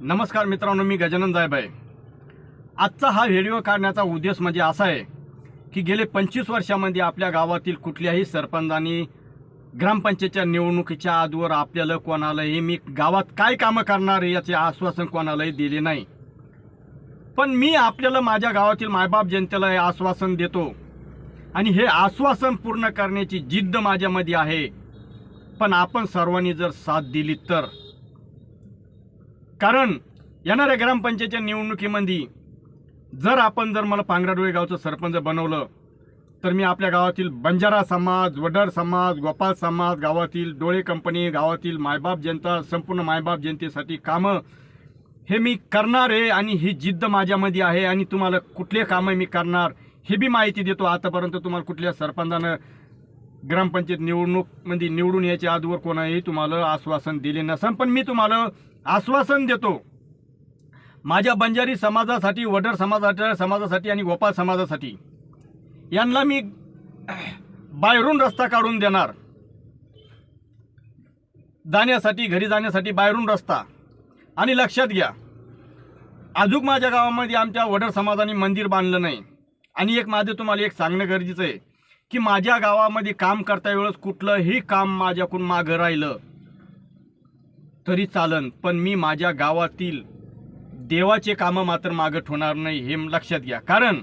नमस्कार मित्रांनो मी गजानन जायबाय आजचा हा व्हिडिओ काढण्याचा उद्देश म्हणजे असा आहे की गेले पंचवीस वर्षामध्ये आपल्या गावातील कुठल्याही सरपंचांनी ग्रामपंचायतच्या निवडणुकीच्या आजवर आपल्याला कोणालाही मी गावात काय कामं करणार याचे आश्वासन कोणालाही दिले नाही. पण मी आपल्याला माझ्या गावातील मायबाप जनतेला हे आश्वासन देतो आणि हे आश्वासन पूर्ण करण्याची जिद्द माझ्यामध्ये आहे. पण आपण सर्वांनी जर साथ दिली तर कारण येणाऱ्या ग्रामपंचायतच्या निवडणुकीमध्ये जर आपण जर मला पांगराडोळे गावचं सरपंच बनवलं तर मी आपल्या गावातील बंजारा समाज वडर समाज गोपाल समाज गावातील डोळे कंपनी गावातील मायबाप जनता संपूर्ण मायबाप जनतेसाठी कामं हे मी करणार आहे आणि ही जिद्द माझ्यामध्ये आहे आणि तुम्हाला कुठले कामं मी करणार हे बी माहिती देतो. आतापर्यंत तुम्हाला कुठल्या सरपंचानं ग्रामपंचायत निवडणूकमध्ये निवडून याच्या आजवर कोणाही तुम्हाला आश्वासन दिले नसन पण मी तुम्हाला आश्वासन देतो. माझ्या बंजारी समाजासाठी वडर समाजाच्या समाजासाठी आणि गोपाळ समाजासाठी यांना मी बाहेरून रस्ता काढून देणार. जाण्यासाठी घरी जाण्यासाठी बाहेरून रस्ता. आणि लक्षात घ्या अजून माझ्या गावामध्ये आमच्या वडर समाजाने मंदिर बांधलं नाही. आणि एक माझं तुम्हाला एक सांगणं गरजेचं आहे की माझ्या गावामध्ये काम करता वेळेस कुठलंही काम माझ्याकडून मागं राहिलं तरी चालन पण मी माझ्या गावातील देवाचे कामं मात्र मागं ठेवणार नाही हे लक्षात घ्या. कारण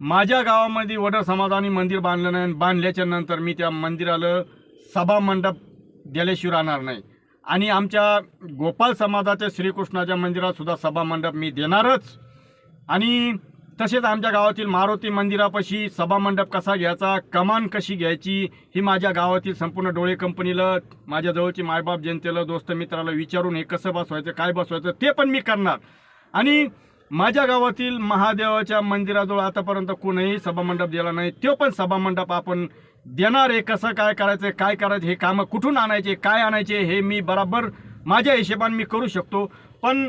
माझ्या गावामध्ये वडर समाजाने मंदिर बांधलं नाही आणि बांधल्याच्या नंतर मी त्या मंदिराला सभा मंडप दिल्याशिवाय राहणार नाही. आणि आमच्या गोपाल समाजाच्या श्रीकृष्णाच्या मंदिरात सुद्धा सभा मंडप मी देणारच. आणि तसेच आमच्या गावातील मारुती मंदिरापाशी सभामंडप कसा घ्यायचा कमान कशी घ्यायची ही माझ्या गावातील संपूर्ण डोळे कंपनीला माझ्या जवळची मायबाप जनतेला दोस्त मित्राला विचारून हे कसं बसवायचं काय बसवायचं ते पण मी करणार. आणि माझ्या गावातील महादेवाच्या मंदिराजवळ आतापर्यंत कोणीही सभामंडप दिला नाही तो पण सभामंडप आपण देणार आहे. कसं काय करायचं काय करायचं हे कामं कुठून आणायचे काय आणायचे हे मी बराबर माझ्या हिशेबाने मी करू शकतो. पण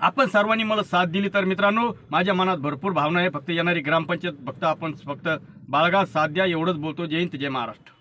आपण सर्वांनी मला साथ दिली. तर मित्रांनो माझ्या मनात भरपूर भावना आहे. फक्त येणारी ग्रामपंचायत फक्त आपण फक्त बाळगा साथ द्या. एवढंच बोलतो. जय हिंद जय महाराष्ट्र.